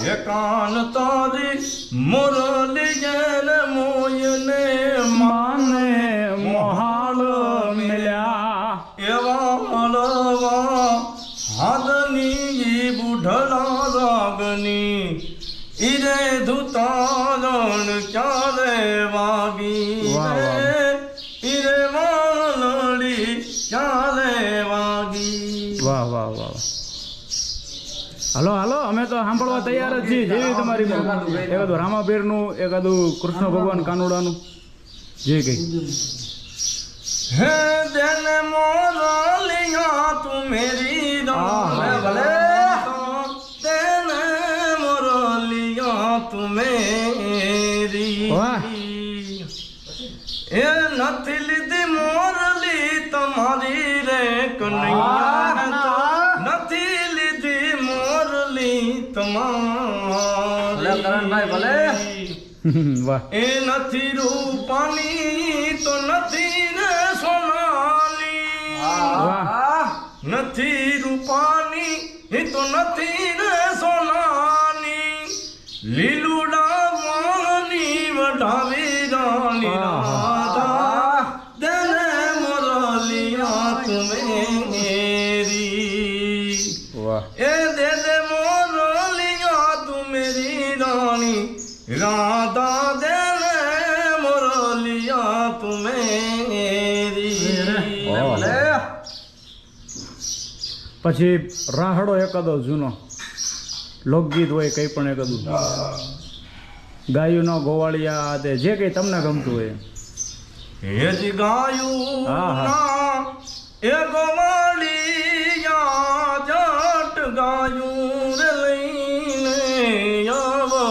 હે કાન તારી મુરલી જન મોયને માને મોહાળ મિલ્યા. એવા મળવા હાદની બુઢલા રાગની, ઈરે ધુતારણ ક્યારે વાગી? હાલો હલો અમે તો સાંભળવા તૈયાર જ છીએ. જેવી તમારી એકાદું રામાપીરનું હતું કૃષ્ણ ભગવાન કાનુડાનું. જે કઈ. હે દિલ મોરલિયા તું મેરી. ભલે દિલ મોરલિયા તું મેરી. એ નથી લીધી મોરલી તમારી રે કનૈયા. તમારી ભલે. એ નથી રૂપાની તો નથી ને સોનાની. નથી રૂપાની એ તો નથી ને સોનાની. લીલુડા મોહની વઢાવી રાણી પછી રાહડો એકાદો જૂનો લોકગીત હોય કંઈ પણ એકાદું ગાયુનો ગોવાળિયા તે જે કંઈ તમને ગમતું હોય હેજ ગાયું આહા. હા એ ગોવાળિયા જટ ગાયું રે લઈને આવો.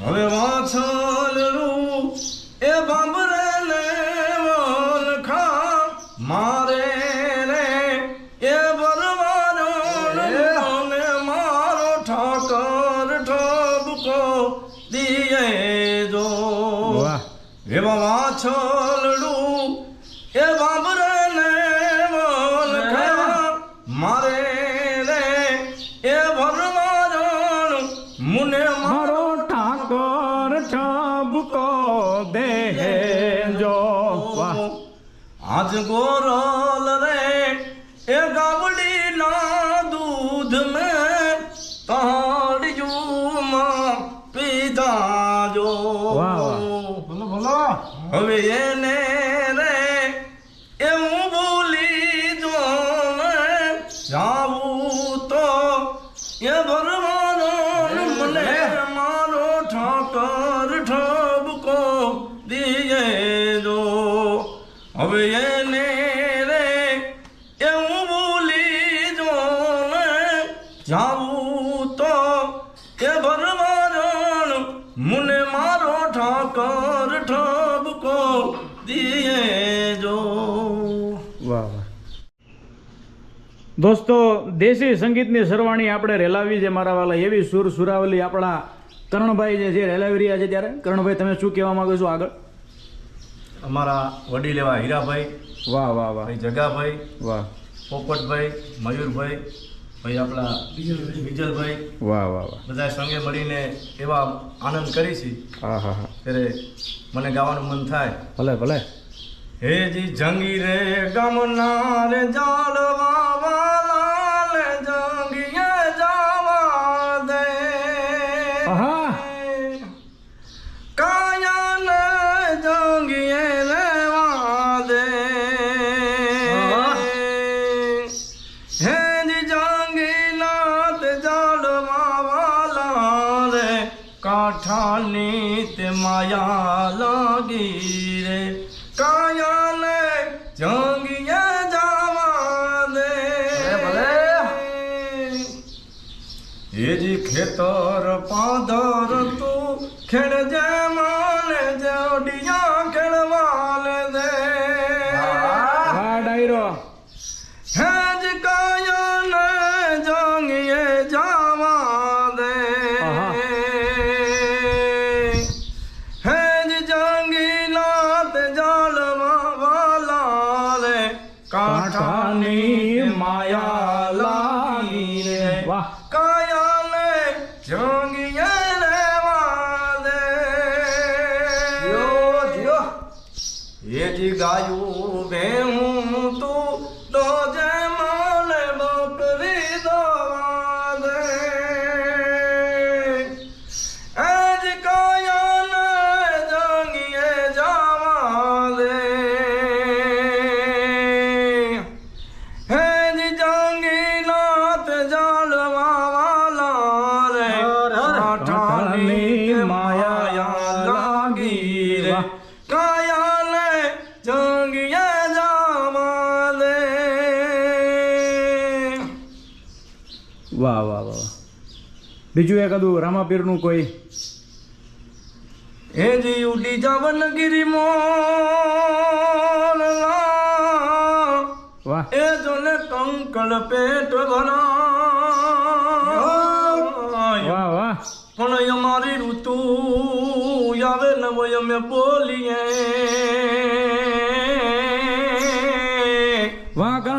હવે વાછલડું એવા વાછલડું એ બાંભરે ને વલખા મારે રે એ ભરવારણ મુને મારો ઠાકોર છબકો દે જો આજ ગોરલ રે એ ગાવડી ના દૂધ મેં હવે એને રે એ બોલી જો જાવું તો એ ભરવાનો મને મારો ઠાકર ઠબકો દિયે જો. હવે એને દોસ્તો દેશી સંગીતની સરવાણી આપણે રેલાવી છે મારા વાલા એવી સુર સુરાવલી આપણા કરણભાઈ જે છે રેલાવી રહ્યા છે ત્યારે. કરણભાઈ તમે શું કહેવા માંગો છો આગળ? અમારા વડીલ એવા હીરાભાઈ વાહ વાહ વાહ. ભાઈ જગાભાઈ વાહ. પોપટભાઈ મયુરભાઈ ભાઈ આપણા વિજલભાઈ. વાહ વાહ વાહ. બધા સંગે મળીને એવા આનંદ કરી છે હા હા હા. ત્યારે મને ગાવાનું મન થાય. ભલે ભલે. હેજી જંગી રે ગમના રે જાળવા માયા લાગી રે. કાયાને જંગીએ જવા દે. એજી ખેતર પાદર એ જી ગાયું ભેહું બીજું એકાદું રામાપીરનું કોઈ. હે જી ઉડી જવન ગિરી મો વાહ. એ જોને કંકળ પેટ ભરા. વાહ વાહ. પણ અમારી ઋતુ આવે નવો અમે બોલીએ. વાહ તો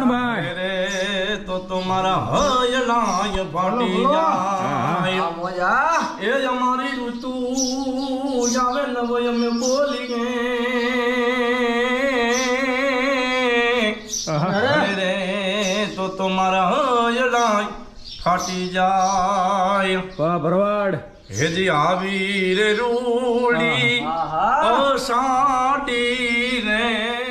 તમારા હયલાય ફાટી જાય. એ અમારી ઋતુ આવે ને હોય અમે બોલી ગે રે તો તમારા હયલાય ફાટી જાય. ભરવાડ. હેજી આવી રે રૂડી. અસાટી રે.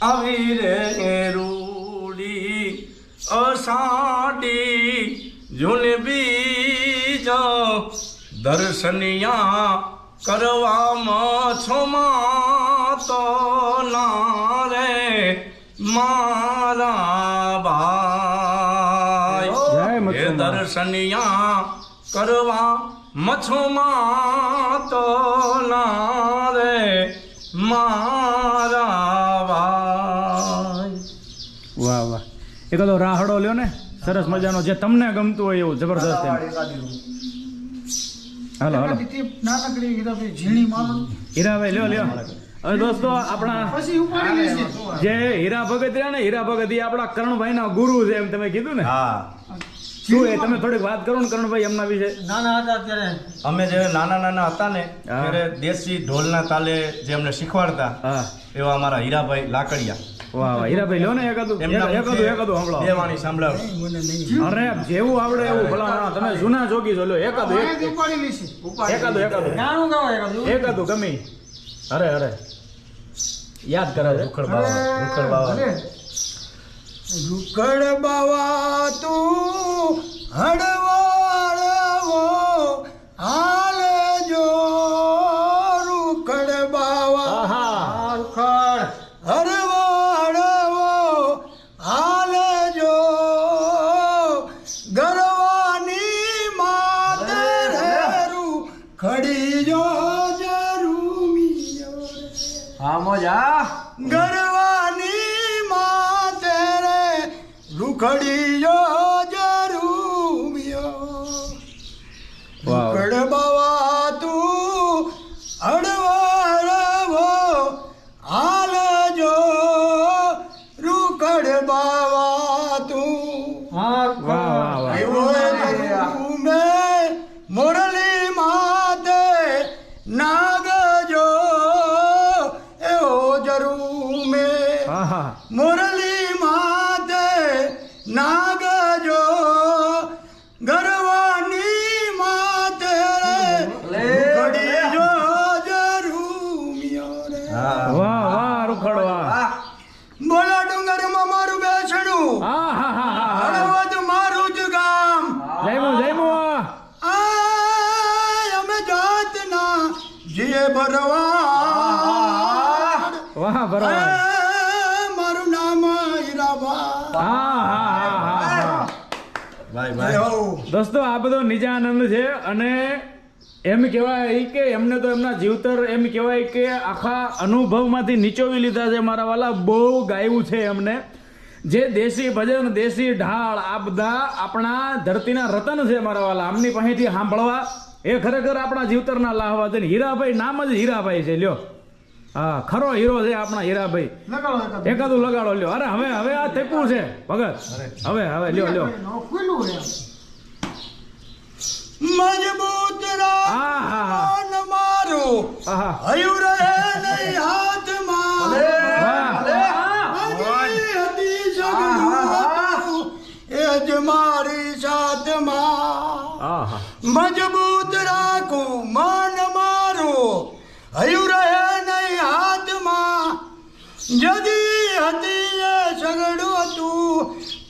આવી રે રૂડી અસાટી જોને બીજો દર્શનિયા કરવામાં છોમાં તો ના રે મારા ભાઈ. દર્શનિયા કરવા મછુમાં તો ના રે મારા ભાઈ વાહ વાહ તો રાહડો લ્યો ને સરસ મજાનો જે તમને ગમતું હોય એવું જબરદસ્ત હાલો હાલો. હીરાભાઈ લ્યો લ્યો. હવે દોસ્તો આપણા જે હીરા ભગત રહ્યા ને હીરા ભગત એ આપણા કરણભાઈના ગુરુ છે એમ તમે કીધું ને? હા. શું એ તમે થોડીક વાત કરો ને કરણભાઈ એમના વિશે? નાના હતા ત્યારે. અમે જે નાના નાના હતા ને. ત્યારે દેશી ઢોલના તાલે જે અમને શીખવાડતા હા. એવા અમારા હીરાભાઈ લાકડિયા. વાહ વાહ. હીરાભાઈ લ્યો ને એકાદું એમના એકાદું મુખે બે વાણી સંભળાવ. અરે જેવું આવડે એવું ભલા તમે જૂના જોગી છો લ્યો. એકાદું એક- આયાથી ઉપાડી લેશે એકાદું એકાદું એકાદું એકાદું ગમી. અરે અરે. યાદ કરે છે? રૂખડ બાવા રૂખડ બાવા. રૂખડ બાવા તું હડવાળવો ભરવાડ મારું નામ હીરાબા. આહાહાહા. ભાઈ ભાઈ. દોસ્તો આ બધો નિજાનંદ છે અને એમ કહેવાય કે એમને તો એમના જીવતર એમ કહેવાય કે આખા અનુભવમાંથી નીચોવી લીધા છે મારા વાલા. બહુ ગાયું છે એમને. જે દેશી ભજન દેશી ઢાળ આ બધા આપણા ધરતીના રતન છે મારા વાલા. આમની પાસેથી સાંભળવા. એ ખરેખર આપણા જીવતરના લાહવા છે. ને હીરાભાઈ નામ જ હીરાભાઈ છે લ્યો. હા ખરો હીરો છે આપણા હીરાભાઈ. લગાડો એકાદું. લગાડો લ્યો. અરે હવે હવે આ થેપું છે ભગત. હવે હવે લ્યો લ્યો. મજબૂત હા હા હા. રાન મારું. આહા હયું રહે નહીં સગડું હતું, એ જ મારી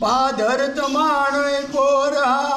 પાદર તમારે પોરા